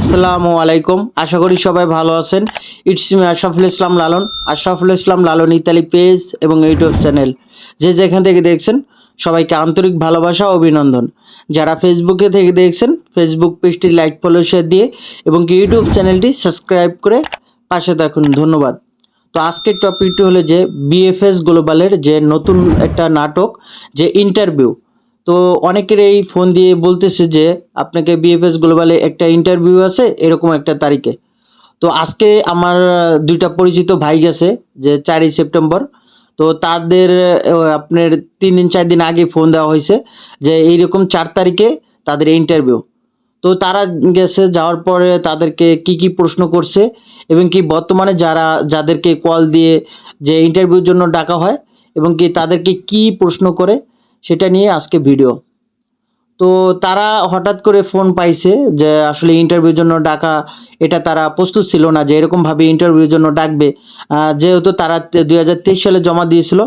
আসসালামু আলাইকুম। আশা করি সবাই ভালো আছেন। It's me Ashraful Islam Lalon. Ashraful Islam Lalon Italy page এবং ইউটিউব চ্যানেল যে যেখান থেকে দেখছেন, সবাইকে আন্তরিক ভালোবাসা ও অভিনন্দন। যারা ফেসবুকে থেকে দেখছেন ফেসবুক পেজটি লাইক ফলো শেয়ার দিয়ে এবং ইউটিউব চ্যানেলটি সাবস্ক্রাইব করে পাশে থাকুন। ধন্যবাদ। তো আজকের টপিকটি হলো যে বিএফএস গ্লোবালের যে নতুন একটা নাটক, যে ইন্টারভিউ তো অনেকের এই ফোন দিয়ে বলতেছে যে, আপনাকে বিএফএস গ্লোবালে একটা ইন্টারভিউ আছে, এরকম একটা তারিখে। তো আজকে আমার দুইটা পরিচিত ভাই গেছে, যে চারই সেপ্টেম্বর। তো তাদের আপনার তিন দিন, চার দিন আগে ফোন দেওয়া হয়েছে, যে এইরকম চার তারিখে তাদের ইন্টারভিউ তো তারা গেছে, যাওয়ার পরে তাদেরকে কি কি প্রশ্ন করছে, এবং কি বর্তমানে যারা, যাদেরকে কল দিয়ে যে ইন্টারভিউর জন্য ডাকা হয়, এবং কি তাদেরকে কি প্রশ্ন করে সেটা নিয়ে আজকে ভিডিও। তো তারা হঠাৎ করে ফোন পাইছে যে আসলে ইন্টারভিউর জন্য ডাকা, এটা তারা প্রস্তুত ছিল না যে এরকমভাবে ইন্টারভিউর জন্য ডাকবে। যেহেতু তারা দুই হাজার তেইশ সালে জমা দিয়েছিল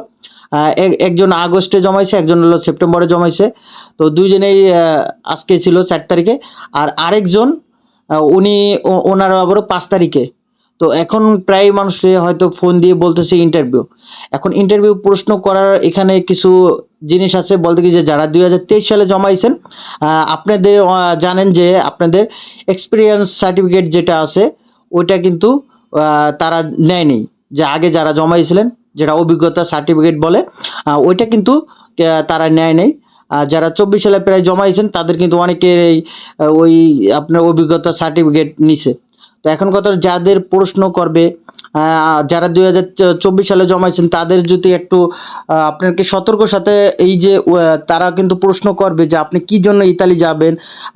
এক- একজন আগস্টে জমাইছে, একজন হলো সেপ্টেম্বরে জমাইছে। তো দুইজনেই আজকে ছিল চার তারিখে। আর আরেকজন উনি ওনারা আবারও পাঁচ তারিখে। তো এখন প্রায় মানুষে হয়তো ফোন দিয়ে বলতেছে ইন্টারভিউ এখন ইন্টারভিউ প্রশ্ন করার এখানে কিছু জিনিস আছে, বলতে কি যে যারা দুই হাজার তেইশ সালে জমাইছেন আপনাদের জানেন যে আপনাদের এক্সপিরিয়েন্স সার্টিফিকেট যেটা আছে, ওইটা কিন্তু তারা নেয়নি। যে আগে যারা জমাইছিলেন, যেটা অভিজ্ঞতা সার্টিফিকেট বলে ওইটা কিন্তু তারা নেয় নেই। আর যারা চব্বিশ সালে প্রায় জমাইছেন, তাদের কিন্তু অনেকের এই ওই আপনার অভিজ্ঞতা সার্টিফিকেট নিছে। তো এখন কথা যাদের প্রশ্ন করবে যারা দুই হাজার চব্বিশ সালে জমাইছেন, তাদের যদি একটু আপনাকে সতর্ক সাথে এই যে তারা কিন্তু প্রশ্ন করবে যে আপনি কি জন্য ইতালি যাবেন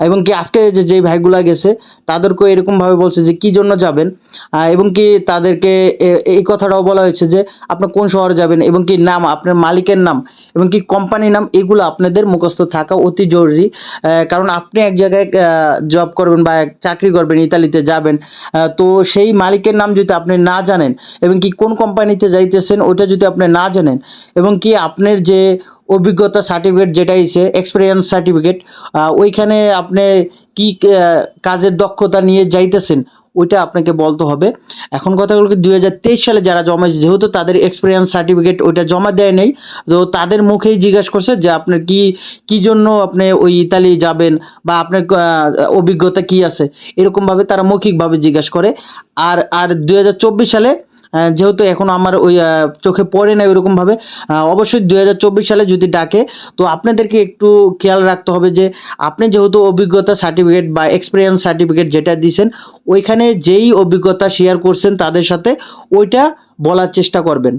এবং কি আজকে যে যেই ভাইগুলা গেছে, তাদেরকেও এরকমভাবে বলছে যে কি জন্য যাবেন এবং কি তাদেরকে এই কথাটাও বলা হয়েছে যে আপনি কোন শহরে যাবেন এবং কি নাম, আপনার মালিকের নাম এবং কি কোম্পানির নাম, এগুলো আপনাদের মুখস্থ থাকা অতি জরুরি কারণ আপনি এক জায়গায় জব করবেন বা চাকরি করবেন, ইতালিতে যাবেন তো সেই মালিকের নাম যদি আপনি না জানেন এবং কি কোন কোম্পানিতে যাইতেছেন ওইটা যদি আপনি না জানেন এবং কি আপনার যে অভিজ্ঞতা সার্টিফিকেট যেটা আছে এক্সপিরিয়েন্স সার্টিফিকেট ওইখানে আপনি কি কাজের দক্ষতা নিয়ে যাইতেছেন ওইটা আপনাকে বলতে হবে। এখন কথা হলো দুই সালে যারা জমা যেহেতু তাদের এক্সপিরিয়েন্স সার্টিফিকেট ওইটা জমা দেয় নেই, তো তাদের মুখেই জিজ্ঞাসা করছে যে আপনার কি কি জন্য আপনি ওই ইতালি যাবেন বা আপনার অভিজ্ঞতা কি আছে? এরকমভাবে তারা মৌখিকভাবে জিজ্ঞাসা করে। আর আর দুই হাজার চব্বিশ সালে যেহেতু এখন আমার ওই চোখে পড়ে না ওইরকমভাবে অবশ্যই দু হাজার চব্বিশ সালে যদি ডাকে, তো আপনাদেরকে একটু খেয়াল রাখতে হবে যে, আপনি যেহেতু অভিজ্ঞতা সার্টিফিকেট বা এক্সপিরিয়েন্স সার্টিফিকেট যেটা দিয়েছেন, ওইখানে যেই অভিজ্ঞতা শেয়ার করছেন তাদের সাথে ওইটা বলার চেষ্টা করবেন।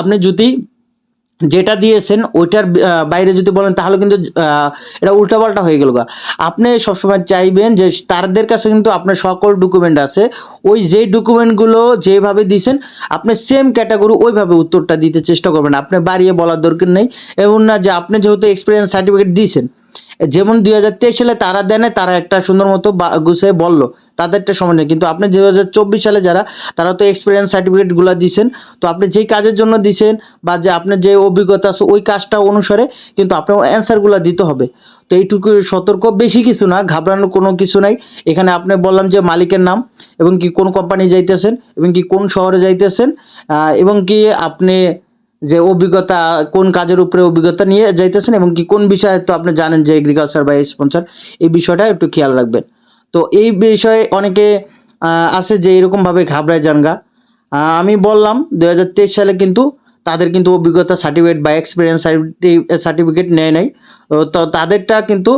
আপনি যদি যেটা দিয়েছেন, ওইটার বাইরে যদি বলেন তাহলে কিন্তু এটা উল্টাপাল্টা হয়ে গেল আপনি সবসময় চাইবেন যে তাদের কাছে কিন্তু আপনার সকল ডকুমেন্ট আছে। ওই যে ডকুমেন্টগুলো যেভাবে দিয়েছেন, আপনি সেম ক্যাটাগরি ওইভাবে উত্তরটা দিতে চেষ্টা করবেন। আপনি বাড়িয়ে বলার দরকার নেই। এমন না যে আপনি যেহেতু এক্সপিরিয়েন্স সার্টিফিকেট দিয়েছেন যেমন দুই হাজার তেইশ সালে তারা দেনে তারা একটা সুন্দর মতো গুছিয়ে বলল। তাদেরটা সময় নেই। কিন্তু আপনি দুই হাজার চব্বিশ সালে যারা, তারা তো এক্সপিরিয়েন্স সার্টিফিকেটগুলো দিয়েছেন তো আপনি যেই কাজের জন্য দিয়েছেন বা যে আপনার যে অভিজ্ঞতা আছে, ওই কাজটা অনুসারে কিন্তু আপনার অ্যান্সারগুলো দিতে হবে। তো এইটুকু সতর্ক। বেশি কিছু না, ঘাবড়ানোর কোনো কিছু নাই। এখানে আপনি বললাম যে মালিকের নাম, এবং কি কোন কোম্পানি যাইতেছেন, এবং কি কোন শহরে যাইতেছেন এবং কি আপনি যে অভিজ্ঞতা, কোন কাজের উপরে অভিজ্ঞতা নিয়ে যাইতেছেন এবং কি কোন বিষয়ে তো আপনি জানেন যে এগ্রিকালচার বা স্পন্সর এই বিষয়টা একটু খেয়াল রাখবেন। তো এই বিষয়ে অনেকে আছে যে এরকমভাবে ঘাবড়ায় যান গা আমি বললাম দু হাজার তেইশ সালে কিন্তু তাদের কিন্তু অভিজ্ঞতা সার্টিফিকেট বা এক্সপিরিয়েন্স সার্টিফিকেট নেয় নাই। তো তাদেরটা কিন্তু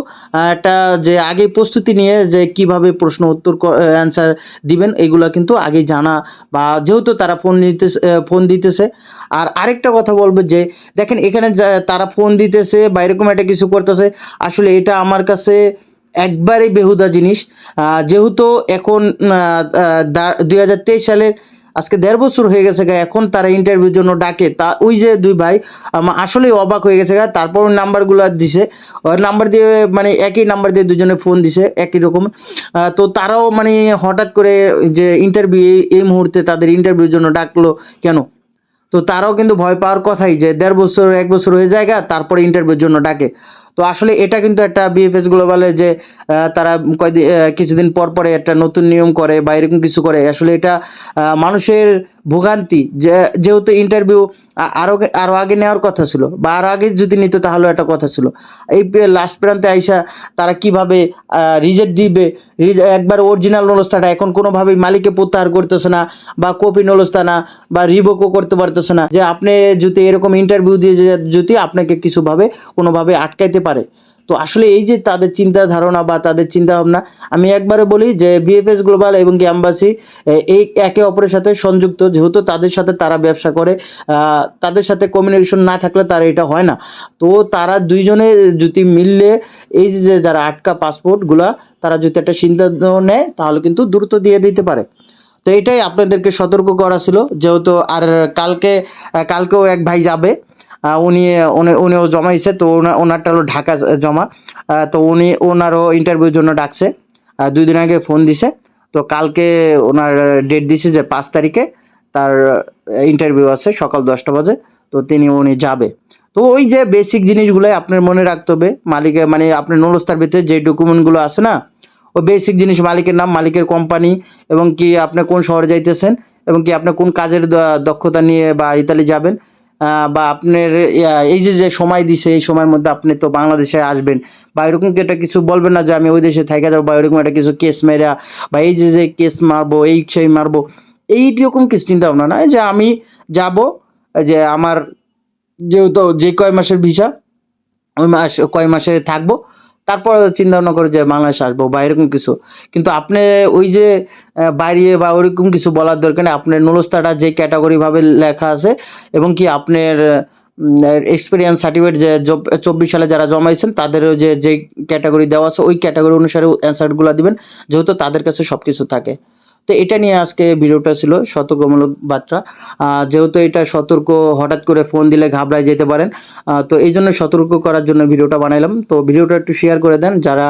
একটা যে আগে প্রস্তুতি নিয়ে যে কীভাবে প্রশ্ন উত্তর অ্যান্সার দিবেন, এগুলো কিন্তু আগে জানা বা যেহেতু তারা ফোন নিতে ফোন দিতেছে। আর আরেকটা কথা বলব যে, দেখেন এখানে তারা ফোন দিতেছে বা এরকম একটা কিছু করতেছে, আসলে এটা আমার কাছে একবারেই বেহুদা জিনিস। যেহেতু এখন দুই হাজার তেইশ সালের আজকে দেড় বছর হয়ে গেছে গা, এখন তারা ইন্টারভিউর জন্য ডাকে। তা ওই যে দুই ভাই আসলেই অবাক হয়ে গেছে গা তারপর নাম্বারগুলো দিছে। নাম্বার দিয়ে মানে একই নাম্বার দিয়ে দুজনে ফোন দিছে, একই রকম। তো তারাও মানে হঠাৎ করে যে ইন্টারভিউ এই মুহূর্তে তাদের ইন্টারভিউর জন্য ডাকলো কেন? তো তারাও কিন্তু ভয় পাওয়ার কথাই যে দেড় বছর, এক বছর হয়ে যায় তারপরে ইন্টারভিউর জন্য ডাকে। তো আসলে এটা কিন্তু একটা বিএফএস গ্লোবালে যে তারা কয়েকদিন কিছুদিন পর পরে একটা নতুন নিয়ম করে বা এরকম কিছু করে, আসলে এটা মানুষের ভোগান্তি যেহেতু ইন্টারভিউ আরও আরও আগে নেওয়ার কথা ছিল। বা আরও আগে যদি নিত তাহলে একটা কথা ছিল। এই লাস্ট প্রান্তে আইসা তারা কীভাবে রিজেক্ট দিবে? একবার অরিজিনাল নলস্তাটা এখন কোনোভাবেই মালিকে প্রত্যাহার করতেছে না, বা কপি নলস্তা না, বা রিবোকও করতে পারতেছে না। যে আপনি যদি এরকম ইন্টারভিউ দিয়ে যদি আপনাকে কিছুভাবে কোনোভাবে আটকাইতে পারে তো আসলে এই যে তাদের চিন্তা ধারণা বা তাদের চিন্তা ভাবনা, আমি একবারে বলি যে বিএফএস গ্লোবাল এবং কি অ্যাম্বাসি এই একে অপরের সাথে সংযুক্ত, যেহেতু তাদের সাথে তারা ব্যবসা করে তাদের সাথে কমিউনিকেশন না থাকলে তারা এটা হয় না। তো তারা দুইজনে যদি মিললে, এই যে যারা আটকা পাসপোর্টগুলা তারা যদি একটা সিদ্ধান্ত নেয়, তাহলে কিন্তু দ্রুত দিয়ে দিতে পারে। তো এটাই আপনাদেরকে সতর্ক করা ছিল, যেহেতু আর কালকে কালকেও এক ভাই যাবে। উনি, উনি- উনিও জমাইছে তো ওনা- ওনারটা হলো ঢাকা জমা। তো উনি, ওনারও ইন্টারভিউর জন্য ডাকছে। দুই দিন আগে ফোন দিছে। তো কালকে ওনার ডেট দিছে যে পাঁচ তারিখে তার ইন্টারভিউ আছে সকাল দশটা বাজে, তো তিনি, উনি যাবে। তো ওই যে বেসিক জিনিসগুলোই আপনার মনে রাখতে হবে। মালিকের মানে আপনার নলস্তার ভিতরে যে ডকুমেন্টগুলো আছে না ওই বেসিক জিনিস, মালিকের নাম, মালিকের কোম্পানি এবং কি আপনি কোন শহরে যাইতেছেন এবং কি আপনি কোন কাজের দক্ষতা নিয়ে বা ইতালি যাবেন বা আপনার এই যে যে সময় দিছে, এই সময়ের মধ্যে আপনি তো বাংলাদেশে আসবেন, বা এরকম একটা কিছু বলবেন না যে আমি ওই দেশে থাকা যাব, বা এরকম একটা কিছু কেস মেরা, বা এই যে যে কেস মারবো, এই সেই মারবো এইরকম কিছু চিন্তা ভাবনা না যে আমি যাব যে আমার যেহেতু যে কয় মাসের ভিসা ওই মাস, কয় মাসে থাকব তারপর চিন্তা ভাবনা করে যে বাংলাদেশ আসব বা এরকম কিছু। কিন্তু আপনি ওই যে বাইরে বা ওরকম কিছু বলার দরকার নেই। আপনার নুলস্তাটা যে ক্যাটাগরি ভাবে লেখা আছে এবং কি আপনার এক্সপিরিয়েন্স সার্টিফিকেট যে চব্বিশ সালে যারা জমাইছেন তাদের যে যে ক্যাটাগরি দেওয়া আছে, ওই ক্যাটাগরি অনুসারে অ্যান্সারগুলো দিবেন। যেহেতু তাদের কাছে সব কিছু থাকে। তো এটা নিয়ে আজকে ভিডিওটা ছিল সতর্কমূলক বার্তা। যেহেতু এটা সতর্ক, হঠাৎ করে ফোন দিলে ঘাবড়ায় যেতে পারেন তো এই জন্য সতর্ক করার জন্য ভিডিওটা বানাইলাম। তো ভিডিওটা একটু শেয়ার করে দেন যারা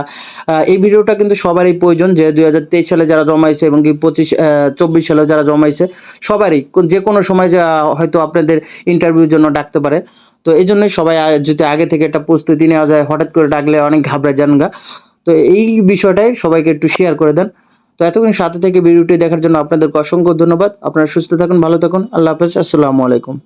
এই ভিডিওটা কিন্তু সবারই প্রয়োজন, যে দুই হাজার তেইশ সালে যারা জমাইছে এবং কি পঁচিশ চব্বিশ সালে যারা জমাইছে, সবারই যে কোনো সময় হয়তো আপনাদের ইন্টারভিউর জন্য ডাকতে পারে। তো এই জন্যই সবাই যদি আগে থেকে একটা প্রস্তুতি নেওয়া যায়, হঠাৎ করে ডাকলে অনেক ঘাবড়ে যান গা। তো এই বিষয়টাই সবাইকে একটু শেয়ার করে দেন। তো এতক্ষণ সাথে থেকে ভিডিওটি দেখার জন্য আপনাদেরকে অসংখ্য ধন্যবাদ। আপনারা সুস্থ থাকুন, ভালো থাকুন। আল্লাহ হাফেজ। আসসালামু আলাইকুম।